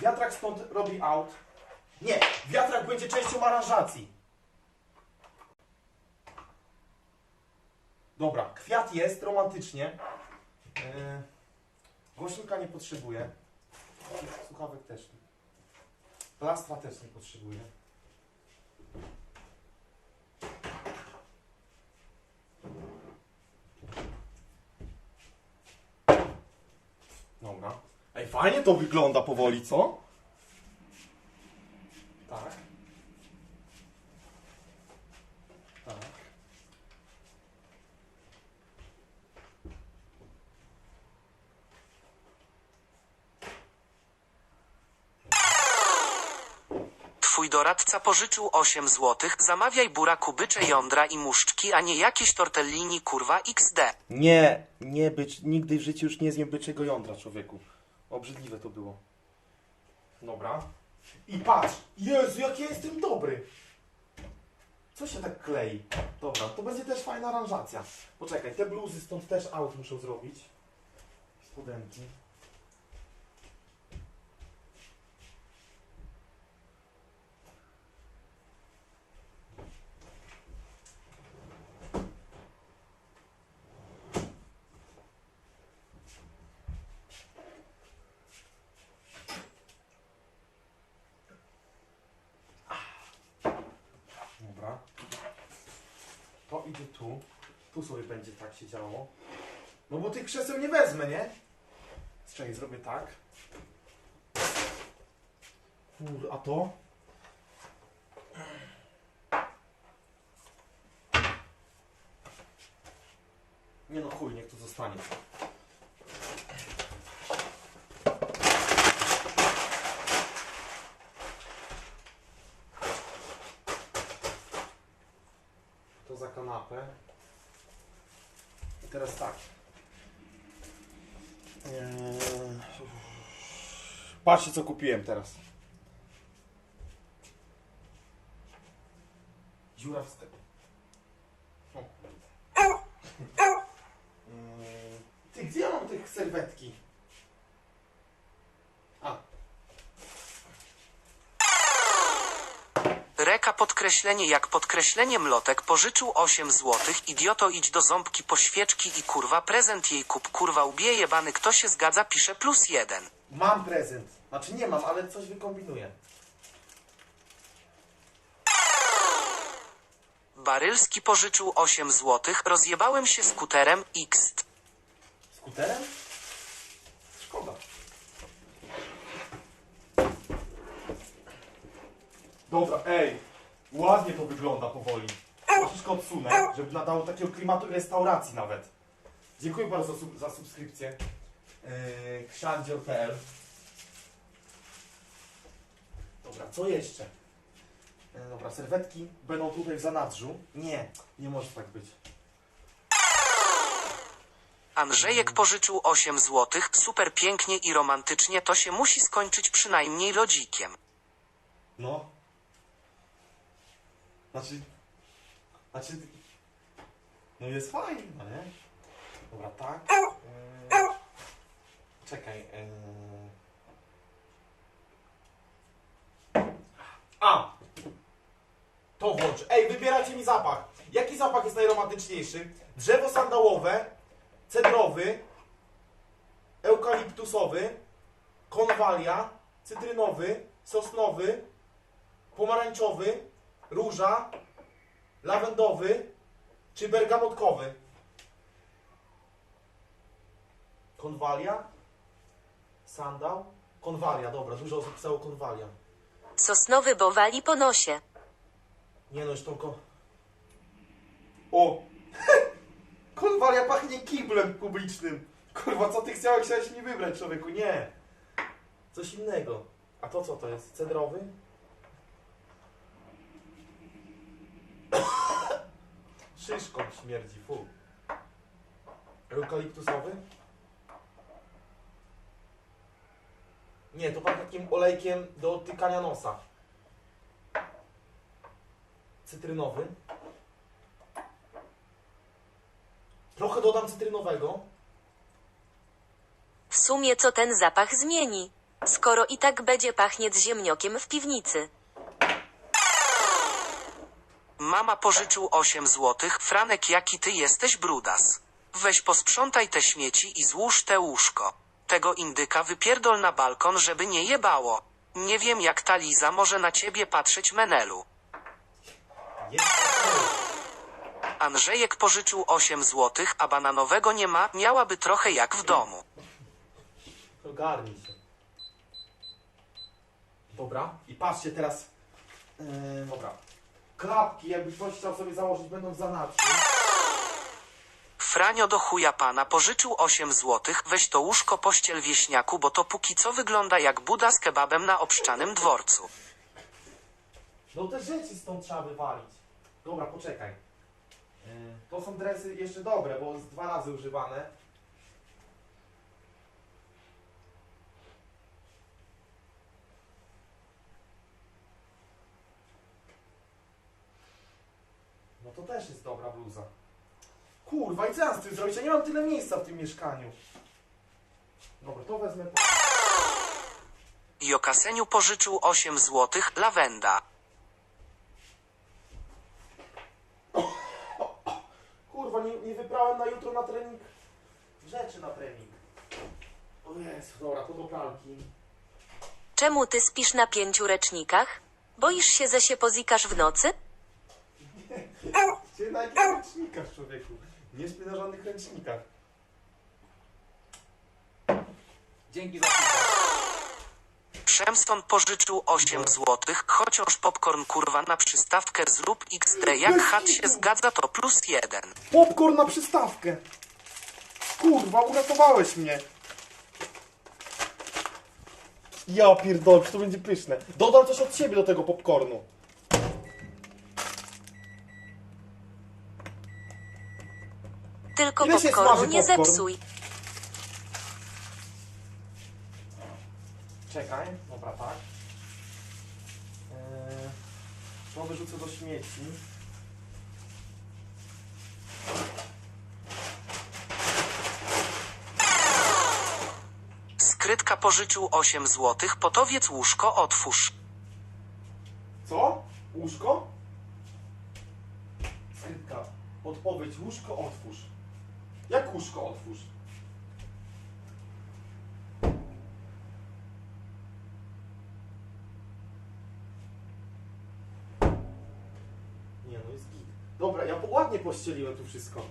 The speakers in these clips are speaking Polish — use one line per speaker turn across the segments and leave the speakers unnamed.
Wiatrak stąd robi out. Nie, wiatrak będzie częścią aranżacji. Dobra, kwiat jest romantycznie. Yy, głośnika nie potrzebuję. Słuchawek też. Plastra też nie potrzebuję. Dobra. Ej, fajnie to wygląda powoli, co? Tak. Tak.
Twój doradca pożyczył 8 złotych, zamawiaj buraku bycze jądra i muszczki, a nie jakieś tortellini kurwa XD.
Nie, nie być, nigdy w życiu już nie zjem byczego jądra, człowieku. Obrzydliwe to było. Dobra. I patrz! Jezu, jak ja jestem dobry! Co się tak klei? Dobra, to będzie też fajna aranżacja. Poczekaj, te bluzy stąd też out muszę zrobić. Studenci. Dobra. To idzie tu. Tu sobie będzie tak się działo. No bo tych krzeseł nie wezmę, nie? Czekaj, zrobię tak. Kur, a to? Nie no chuj, niech tu zostanie. Kanapę. I teraz tak. Eee, Patrzcie co kupiłem teraz. Dziura w sklepie. Eee, Ty, gdzie ja mam tych serwetki? A,
Reka podkreślenie jak podkreślenie mlotek pożyczył 8 złotych, idioto idź do ząbki po świeczki i kurwa prezent jej kup kurwa ubije jebany kto się zgadza pisze plus jeden.
mam prezent. Znaczy nie mam, ale coś wykombinuję.
Barylski pożyczył 8 złotych, rozjebałem się skuterem X.
Skuterem? Szkoda. Dobra, ej, ładnie to wygląda powoli. Troszeczkę odsunę, żeby nadało takiego klimatu restauracji nawet. Dziękuję bardzo za, sub- za subskrypcję. Yy, Dobra, co jeszcze? Yy, dobra, serwetki będą tutaj w zanadrzu. Nie, nie może tak być.
Andrzejek pożyczył 8 złotych, super pięknie i romantycznie to się musi skończyć przynajmniej lodzikiem.
No. Znaczy. Znaczy. No jest fajnie, no nie? Dobra, tak. Yy, czekaj. Yy. A! To włącz. Ej, wybieracie mi zapach. Jaki zapach jest najromantyczniejszy? Drzewo sandałowe, cedrowy, eukaliptusowy, konwalia, cytrynowy, sosnowy, pomarańczowy, róża, lawendowy czy bergamotkowy? Konwalia? Sandał? Konwalia, dobra, dużo osób pisało konwalia.
Sosnowy bo wali po nosie.
Nie no, tą kon... O! konwalia pachnie kiblem publicznym. Kurwa, co ty chciałeś, chciałeś mi wybrać, człowieku? Nie. Coś innego. A to co to jest? Cedrowy? Szyszką śmierdzi, fu. Eukaliptusowy? Nie, to pachnie takim olejkiem do tykania nosa. Cytrynowy. Trochę dodam cytrynowego.
W sumie co ten zapach zmieni? Skoro i tak będzie pachnieć ziemniokiem w piwnicy.
Mama pożyczył 8 złotych. Franek, jaki ty jesteś brudas. Weź posprzątaj te śmieci i złóż te łóżko. Tego indyka wypierdol na balkon, żeby nie jebało. Nie wiem jak ta Liza może na ciebie patrzeć menelu. Andrzejek pożyczył 8 złotych, a bananowego nie ma, miałaby trochę jak w domu.
Ogarnij się. Dobra, i patrzcie teraz. Yy, dobra. Klapki, jakby ktoś chciał sobie założyć, będą w.
Franio do chuja pana pożyczył 8 złotych, weź to łóżko pościel wieśniaku, bo to póki co wygląda jak Buda z kebabem na obszczanym dworcu.
No te rzeczy stąd trzeba wywalić. Dobra, poczekaj. Yy, to są dresy jeszcze dobre, bo z dwa razy używane. No to też jest dobra bluza. Kurwa, i co ja z tym zrobić? Ja nie mam tyle miejsca w tym mieszkaniu. Dobra, to wezmę po...
Jokaseniu pożyczył 8 złotych, lawenda.
Kurwa, nie, nie wybrałem na jutro na trening rzeczy na trening. O Jezu, dobra, to do pralki.
Czemu ty spisz na pięciu ręcznikach? Boisz się, że się pozikasz w nocy?
Gdzie na jakich ręcznikach, człowieku? Nie śpię na żadnych ręcznikach. Dzięki za.
Przemston pożyczył 8 złotych, chociaż popcorn kurwa na przystawkę zrób XD jak chat się zgadza to plus jeden.
Popcorn na przystawkę! Kurwa, uratowałeś mnie! Ja pierdolę, to będzie pyszne. Dodam coś od siebie do tego popcornu.
Tylko
Ile
popcornu
smaży
nie
popcorn?
zepsuj.
Czekaj, dobra, tak. Eee, to wyrzucę do śmieci.
Skrytka pożyczył 8 złotych, potowiec łóżko otwórz.
Co? Łóżko? Skrytka. Odpowiedź, łóżko otwórz. Jak łóżko otwórz? Nie no, jest git. Dobra, ja ładnie pościeliłem tu wszystko.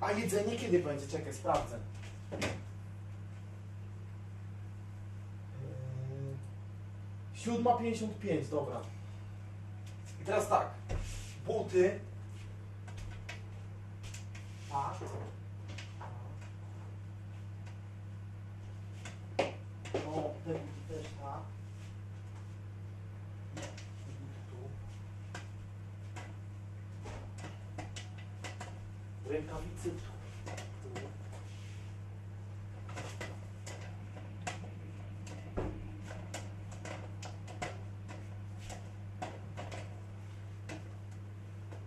A jedzenie kiedy będzie? Czekaj, sprawdzę. Siódma pięćdziesiąt pięć, dobra. I teraz tak. Buty. Tak. O, te buty też tak. Te buty tu. Rękawice tu. tu.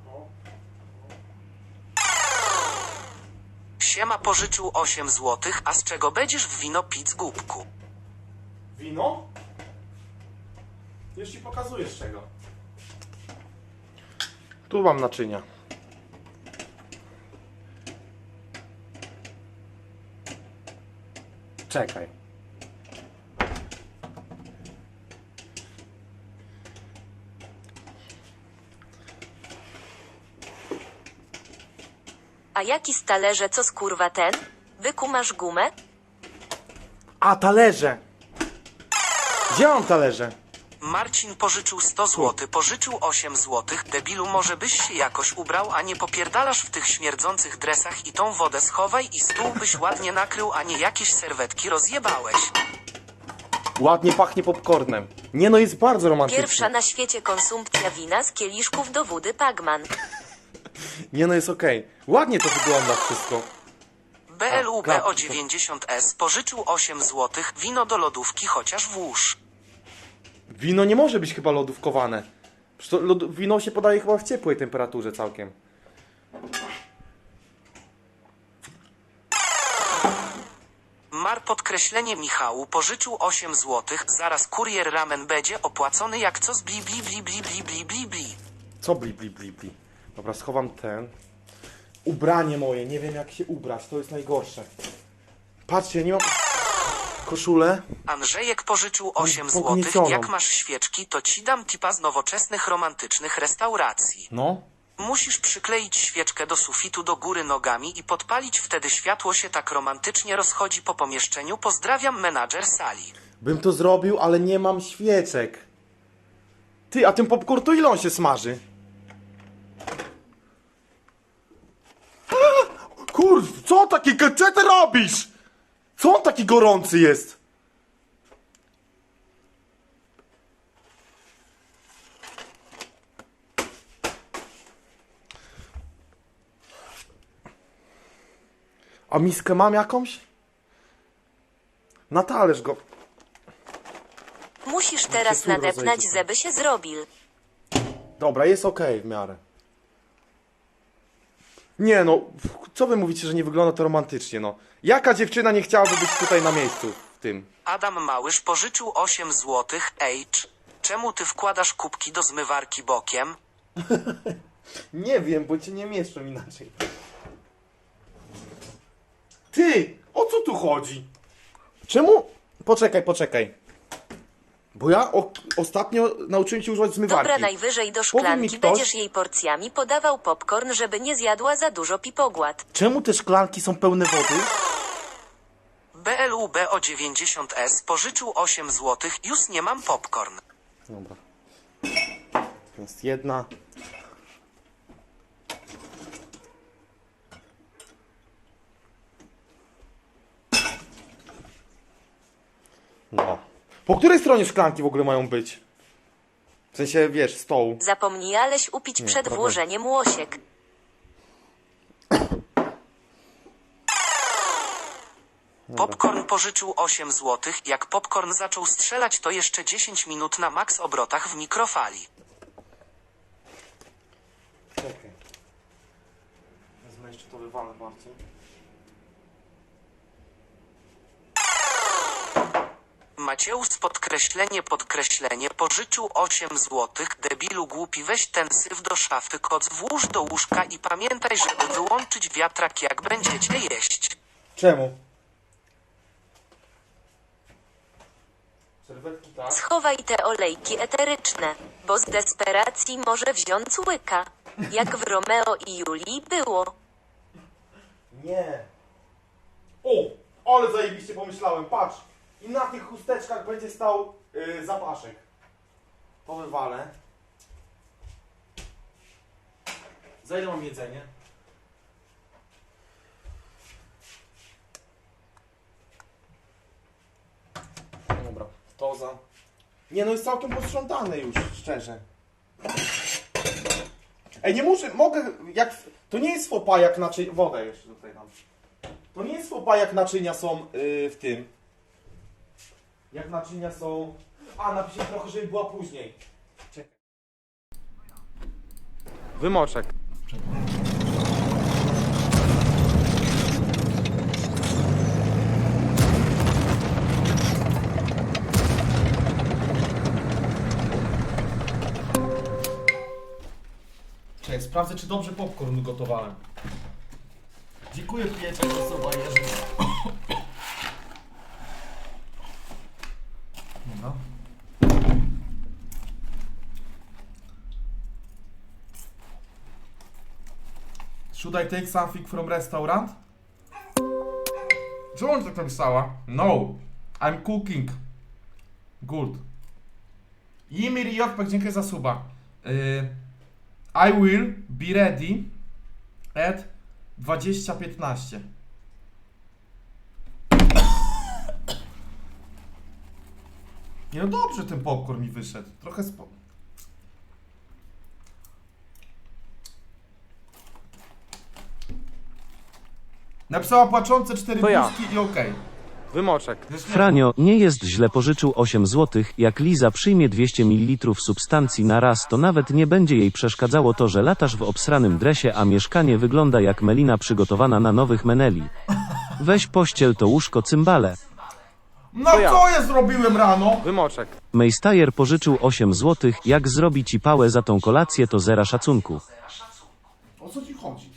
O.
Siema pożyczył 8 złotych, a z czego będziesz w wino pić z głupku?
Wino? Już ci pokazuję z czego. Tu mam naczynia. Czekaj.
A jaki z talerze co skurwa ten? Byku masz gumę?
A, talerze! Gdzie mam talerze?
Marcin pożyczył 100 zł, pożyczył 8 zł. Debilu, może byś się jakoś ubrał, a nie popierdalasz w tych śmierdzących dresach i tą wodę schowaj i stół byś ładnie nakrył, a nie jakieś serwetki rozjebałeś.
Ładnie pachnie popcornem. Nie no, jest bardzo romantyczny.
Pierwsza na świecie konsumpcja wina z kieliszków do wody Pagman.
Nie no, jest okej. Ładnie to wygląda wszystko.
BLUB
A,
o
klapki.
90S pożyczył 8 zł, wino do lodówki chociaż włóż.
Wino nie może być chyba lodówkowane. Przecież to lod... Wino się podaje chyba w ciepłej temperaturze całkiem.
Mar podkreślenie Michału pożyczył 8 złotych, zaraz kurier ramen będzie opłacony jak co z bli bli bli bli bli bli bli bli.
Co bli, bli, bli, bli. Dobra, schowam ten. Ubranie moje, nie wiem jak się ubrać, to jest najgorsze. Patrzcie, nie mam... Koszulę.
Andrzejek pożyczył 8 złotych, jak masz świeczki to ci dam tipa z nowoczesnych romantycznych restauracji.
No.
Musisz przykleić świeczkę do sufitu do góry nogami i podpalić wtedy światło się tak romantycznie rozchodzi po pomieszczeniu. Pozdrawiam menadżer sali.
Bym to zrobił, ale nie mam świeczek. Ty, a ten popcorn to ile on się smaży? Kurw, co taki, co ty robisz? Co on taki gorący jest? A miskę mam jakąś? Na talerz go.
Musisz teraz
kurwa
nadepnać, żeby się zrobił.
Dobra, jest okej w miarę. Nie no, co wy mówicie, że nie wygląda to romantycznie, no. Jaka dziewczyna nie chciałaby być tutaj na miejscu w tym?
Adam Małysz pożyczył 8 złotych. H. Czemu ty wkładasz kubki do zmywarki bokiem?
Nie wiem, bo cię nie mieszczą inaczej. Ty, o co tu chodzi? Czemu? Poczekaj, poczekaj. Bo ja o, ostatnio nauczyłem się używać zmywarki.
Dobra, najwyżej do
Powie mi
szklanki
ktoś-
będziesz jej porcjami podawał popcorn, żeby nie zjadła za dużo pipogład.
Czemu te szklanki są pełne wody?
BLUB o 90S pożyczył 8 złotych. Już nie mam popcorn.
Dobra. Jest jedna. No. Po której stronie szklanki w ogóle mają być? W sensie, wiesz, stołu.
Zapomniałeś upić przed
problem.
włożeniem łosiek.
Popcorn pożyczył 8 złotych. Jak popcorn zaczął strzelać, to jeszcze 10 minut na maks obrotach w mikrofali.
Czekaj. Wezmę jeszcze to wywalę bardziej.
Mateusz podkreślenie podkreślenie pożyczył 8 złotych. Debilu głupi weź ten syf do szafy koc włóż do łóżka i pamiętaj, żeby wyłączyć wiatrak jak będziecie jeść.
Czemu? Serwetki tak.
Schowaj te olejki eteryczne, bo z desperacji może wziąć łyka. Jak w Romeo i Julii było.
Nie. O, ale zajebiście pomyślałem, patrz. I na tych chusteczkach będzie stał yy, zapaszek. To wywalę. Za ile mam jedzenie? Dobra, to za... Nie no, jest całkiem posprzątane już, szczerze. Ej, nie muszę, mogę, jak... To nie jest fopa jak naczynia... Wodę jeszcze tutaj dam. To nie jest fopa jak naczynia są yy, w tym. Jak naczynia są... A, napiszę trochę, żeby była później. Czekaj. Wymoczek. Czekaj, sprawdzę, czy dobrze popcorn gotowałem. Dziękuję przyjaciel za słowa Should I take something from restaurant? Czemu on tak napisała? No, I'm cooking. Good. Jimir i Jokpek, dziękuję za suba. Y, I will be ready at 20.15. Nie no dobrze ten popcorn mi wyszedł. Trochę spo... Napisała płaczące cztery
To ja.
i okej.
Wymoczek.
Franio, nie jest źle pożyczył 8 zł, jak Liza przyjmie 200 ml substancji na raz to nawet nie będzie jej przeszkadzało to, że latasz w obsranym dresie, a mieszkanie wygląda jak melina przygotowana na nowych meneli. Weź pościel to łóżko cymbale.
No
To ja.
co ja zrobiłem rano?
Wymoczek.
Mejstajer pożyczył 8 zł, jak zrobi ci pałę za tą kolację to zera szacunku.
O co ci chodzi?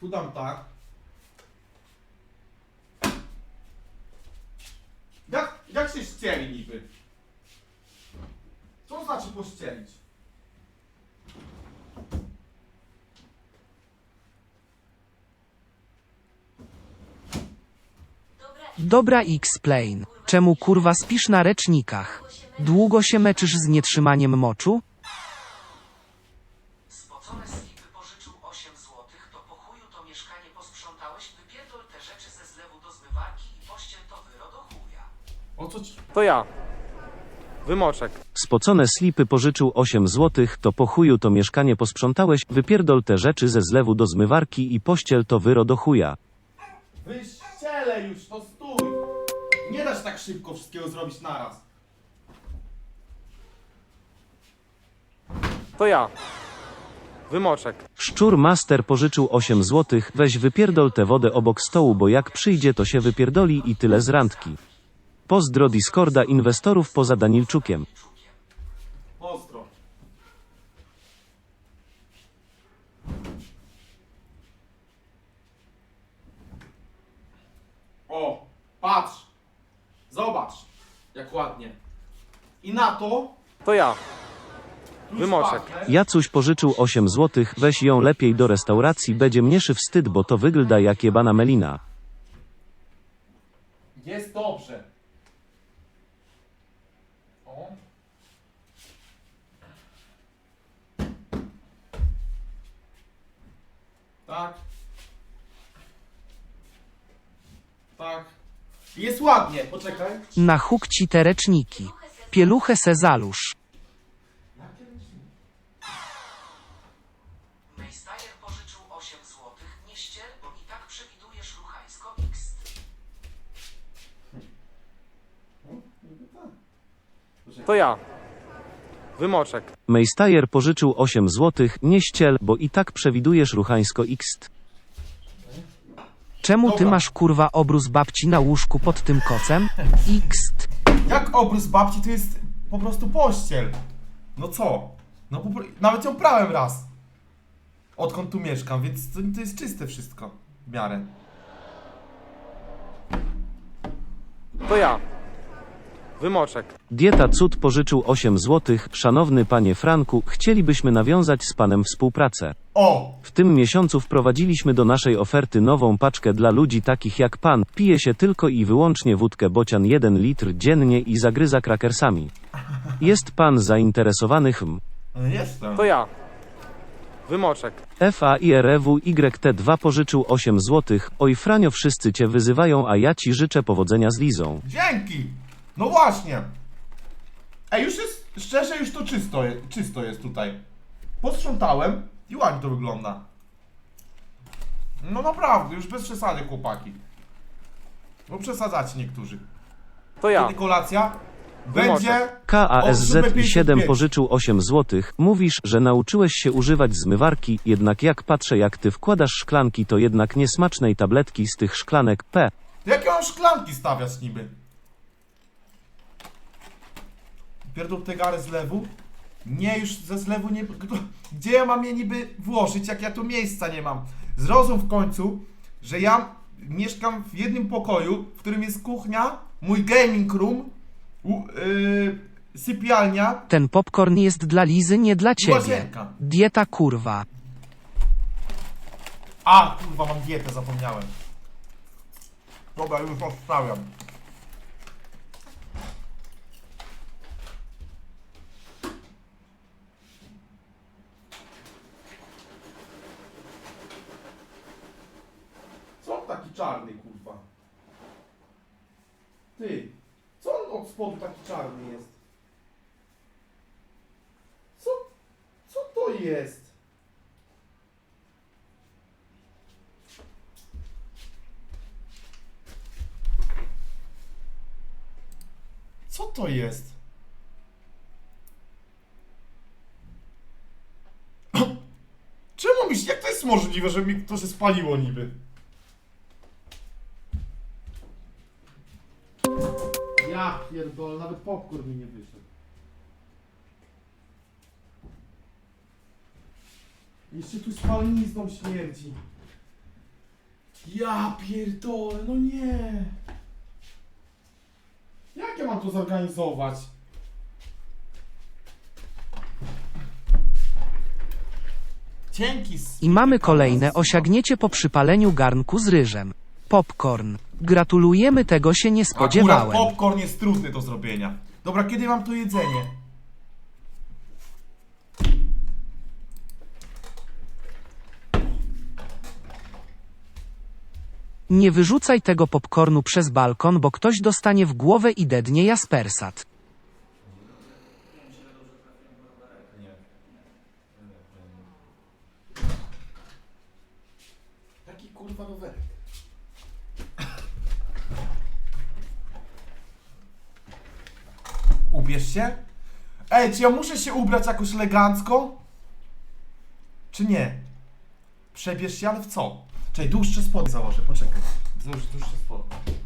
Tu dam tak. Jak, jak się ścieli niby? Co znaczy pościelić?
Dobra X-Plane. Czemu kurwa spisz na recznikach? Długo się meczysz z nietrzymaniem moczu?
Spocone slipy pożyczył 8 złotych, to po chuju to mieszkanie posprzątałeś, wypierdol te rzeczy ze zlewu do zmywarki i pościel to wyro do chuja.
O co ci...
To ja. Wymoczek.
Spocone slipy pożyczył 8 zł, to po chuju to mieszkanie posprzątałeś, wypierdol te rzeczy ze zlewu do zmywarki i pościel to wyro do chuja.
Wyścielę już, to stój! Nie da się tak szybko wszystkiego zrobić naraz.
To ja. Wymoczek.
Szczur Master pożyczył 8 zł, weź wypierdol tę wodę obok stołu, bo jak przyjdzie to się wypierdoli i tyle z randki. Pozdro Discorda inwestorów poza Danilczukiem.
Patrz. Zobacz, jak ładnie. I na to...
To ja. Wymoczek.
pachnę.
Jacuś pożyczył 8 zł, weź ją lepiej do restauracji, będzie mniejszy wstyd, bo to wygląda jak jebana melina.
Jest dobrze. O. Tak. Tak. Jest ładnie, poczekaj.
Na huk ci te reczniki. Pieluchę se.
Mejstajer pożyczył 8 złotych, nie ścier, bo i tak przewidujesz ruchańsko X.
To ja. Wymoczek.
Mejstajer pożyczył 8 zł, nie ściel, bo i tak przewidujesz ruchańsko X.
Czemu ty
Dobra.
masz kurwa obrus babci na łóżku pod tym kocem? X.
Jak obrys babci to jest po prostu pościel. No co? No po, pro- nawet ją prałem raz. Odkąd tu mieszkam, więc to, to jest czyste wszystko. W miarę.
To ja. Wymoczek.
Dieta Cud pożyczył 8 zł, szanowny panie Franku, chcielibyśmy nawiązać z panem współpracę.
O!
W tym miesiącu wprowadziliśmy do naszej oferty nową paczkę dla ludzi takich jak pan. Pije się tylko i wyłącznie wódkę bocian 1 litr dziennie i zagryza krakersami. Jest pan zainteresowany hm.
Jestem.
To ja. Wymoczek.
FAIREW YT2 pożyczył 8 zł. Oj Franio wszyscy cię wyzywają, a ja ci życzę powodzenia z Lizą.
Dzięki! No właśnie! Ej, już jest, szczerze już to czysto, je- czysto jest tutaj. Posprzątałem i ładnie to wygląda. No naprawdę, już bez przesady chłopaki. No przesadzacie niektórzy.
To ja.
Kiedy kolacja? Będzie...
KASZ i 7
55.
pożyczył 8 zł. Mówisz, że nauczyłeś się używać zmywarki, jednak jak patrzę jak ty wkładasz szklanki to jednak niesmacznej tabletki z tych szklanek P.
Jakie mam szklanki stawiać niby? Pierdol te gary z lewu? Nie, już ze zlewu nie... Gdzie ja mam je niby włożyć, jak ja tu miejsca nie mam? Zrozum w końcu, że ja mieszkam w jednym pokoju, w którym jest kuchnia, mój gaming room, u, yy, sypialnia,
Ten popcorn jest dla Lizy, nie dla ciebie.
łazienka.
Dieta kurwa.
A, kurwa, mam dietę, zapomniałem. Dobra, już odstawiam. czarny, kurwa. Ty, co on od spodu taki czarny jest? Co, co to jest? Co to jest? Czemu mi jak to jest możliwe, że mi to się spaliło niby? Ja pierdolę, nawet popcorn mi nie wyszedł. Jeszcze tu spalinizną śmierdzi. Ja pierdolę, no nie. Jak ja mam to zorganizować? Dzięki.
I mamy kolejne osiągnięcie po przypaleniu garnku z ryżem. Popcorn. Gratulujemy, tego się nie spodziewałem.
Akurat popcorn jest trudny do zrobienia. Dobra, kiedy mam to jedzenie?
Nie wyrzucaj tego popcornu przez balkon, bo ktoś dostanie w głowę i dednie Jaspersat.
Jaki kurwa rowerek? Ubierz się? Ej, czy ja muszę się ubrać jakoś elegancko? Czy nie? Przebierz się, ale w co? Czekaj, dłuższe spodnie założę, poczekaj. Założę dłuższe spodnie.